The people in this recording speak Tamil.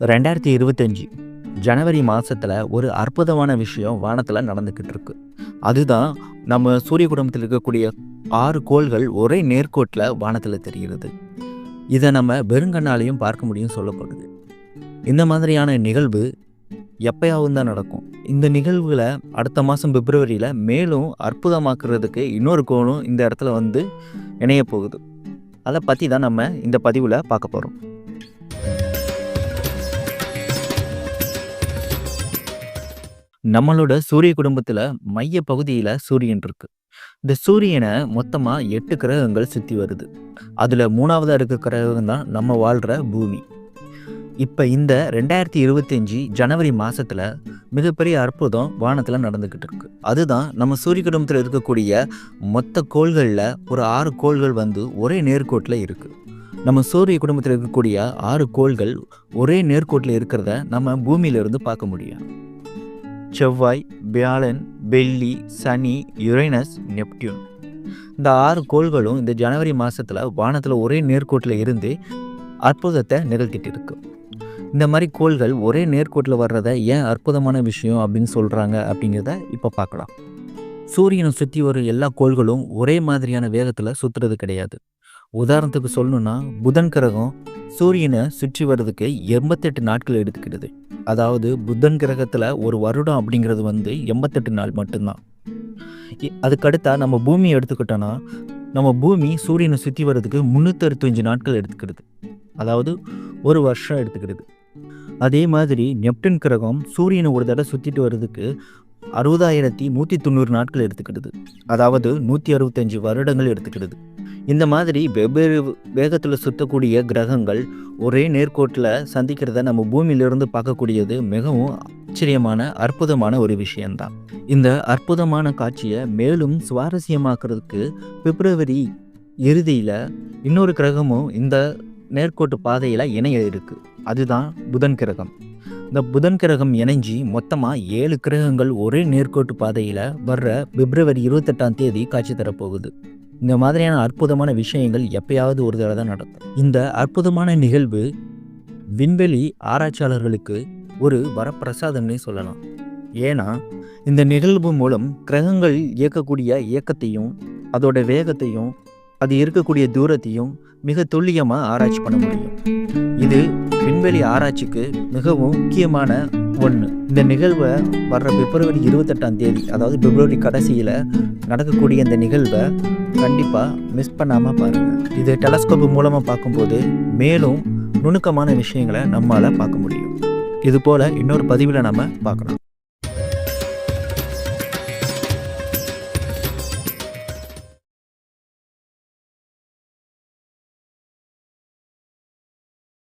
ரெண்டாயிரத்தி இருபத்தஞ்சி ஜனவரி மாதத்தில் ஒரு அற்புதமான விஷயம் வானத்தில் நடந்துக்கிட்டு இருக்கு அதுதான் நம்ம சூரிய குடும்பத்தில் இருக்கக்கூடிய ஆறு கோள்கள் ஒரே நேர்கோட்டில் வானத்தில் தெரிகிறது. இதை நம்ம வெறுங்கண்ணாலையும் பார்க்க முடியும் சொல்லப்படுது. இந்த மாதிரியான நிகழ்வு எப்பயாவும் தான் நடக்கும். இந்த நிகழ்வுகளை அடுத்த மாதம் பிப்ரவரியில் மேலும் அற்புதமாக்குறதுக்கு இன்னொரு கோளும் இந்த இடத்துல வந்து இணைய போகுது. அதை பற்றி தான் நம்ம இந்த பதிவில் பார்க்க போகிறோம் நம்மளோட சூரிய குடும்பத்தில் மைய பகுதியில் சூரியன் இருக்கு. இந்த சூரியனை மொத்தமாக எட்டு கிரகங்கள் சுற்றி வருது. அதில் மூணாவதாக இருக்க கிரகம் தான் நம்ம வாழ்கிற பூமி. இப்போ இந்த ரெண்டாயிரத்தி இருபத்தஞ்சி ஜனவரி மாதத்தில் மிகப்பெரிய அற்புதம் வானத்தில் நடந்துக்கிட்டு இருக்கு. அதுதான் நம்ம சூரிய குடும்பத்தில் இருக்கக்கூடிய மொத்த கோள்களில் ஒரு ஆறு கோள்கள் வந்து ஒரே நேர்கோட்டில் இருக்குது நம்ம சூரிய குடும்பத்தில் இருக்கக்கூடிய ஆறு கோள்கள் ஒரே நேர்கோட்டில் இருக்கிறத நம்ம பூமியிலிருந்து பார்க்க முடியும். செவ்வாய் வியாழன் வெள்ளி சனி யுரேனஸ் நெப்டியூன். இந்த ஆறு கோள்களும் இந்த ஜனவரி மாதத்தில் வானத்தில் ஒரே நேர்கோட்டில் இருந்து அற்புதத்தை நிகழ்த்திட்டு இருக்கு இந்த மாதிரி கோள்கள் ஒரே நேர்கோட்டில் வர்றதை ஏன் அற்புதமான விஷயம் அப்படின்னு சொல்கிறாங்க அப்படிங்கிறத இப்போ பார்க்கலாம். சூரியனை சுற்றி வரும் எல்லா கோள்களும் ஒரே மாதிரியான வேகத்தில் சுற்றுறது கிடையாது. உதாரணத்துக்கு சொல்லணும்னா புதன் கிரகம் சூரியனை சுற்றி வர்றதுக்கு எண்பத்தெட்டு நாட்கள் எடுத்துக்கிடுது. அதாவது புத்தன் கிரகத்தில் ஒரு வருடம் அப்படிங்கிறது வந்து எண்பத்தெட்டு நாள் மட்டும்தான். இ- அதுக்கடுத்தா நம்ம பூமியை எடுத்துக்கிட்டோன்னா நம்ம பூமி சூரியனை சுற்றி வர்றதுக்கு முந்நூற்றறுபத்தஞ்சு நாட்கள் எடுத்துக்கிறது. அதாவது ஒரு வருஷம் எடுத்துக்கிறது. அதே மாதிரி நெப்டின் கிரகம் சூரியனை ஒரு தடவை சுற்றிட்டு வர்றதுக்கு அறுபதாயிரத்தி நூற்றி தொண்ணூறு நாட்கள் எடுத்துக்கிடுது. அதாவது நூற்றி அறுபத்தஞ்சு வருடங்கள் எடுத்துக்கிடுது. இந்த மாதிரி வெவ்வேறு வேகத்தில் சுற்றக்கூடிய கிரகங்கள் ஒரே நேர்கோட்டில் சந்திக்கிறத நம்ம பூமியிலிருந்து பார்க்கக்கூடியது மிகவும் ஆச்சரியமான அற்புதமான ஒரு விஷயம்தான். இந்த அற்புதமான காட்சியை மேலும் சுவாரஸ்யமாக்குறதுக்கு பிப்ரவரி இறுதியில் இன்னொரு கிரகமும் இந்த நேர்கோட்டு பாதையில் இணைய இருக்குது அதுதான் புதன் கிரகம். இந்த புதன் கிரகம் இணைஞ்சி மொத்தமாக ஏழு கிரகங்கள் ஒரே நேர்கோட்டு பாதையில் வர்ற பிப்ரவரி இருபத்தெட்டாம் தேதி காட்சி தரப்போகுது. இந்த மாதிரியான அற்புதமான விஷயங்கள் எப்பயாவது ஒரு தடவை தான் நடக்கும். இந்த அற்புதமான நிகழ்வு விண்வெளி ஆராய்ச்சியாளர்களுக்கு ஒரு வரப்பிரசாதம்னே சொல்லலாம். ஏன்னா இந்த நிகழ்வு மூலம் கிரகங்கள் இயக்கக்கூடிய இயக்கத்தையும் அதோட வேகத்தையும் அது இருக்கக்கூடிய தூரத்தையும் மிக துல்லியமாக ஆராய்ச்சி பண்ண முடியும். இது விண்வெளி ஆராய்ச்சிக்கு மிகவும் முக்கியமான ஒன்று இந்த நிகழ்வை வர்ற பிப்ரவரி இருபத்தெட்டாம் தேதி அதாவது பிப்ரவரி கடைசியில் நடக்கக்கூடிய இந்த நிகழ்வை கண்டிப்பாக மிஸ் பண்ணாமல் பாருங்கள் இது டெலஸ்கோப் மூலமாக பார்க்கும்போது மேலும் நுணுக்கமான விஷயங்களை நம்மளால் பார்க்க முடியும். இது போல் இன்னொரு பதிவில் நம்ம பார்க்கலாம்.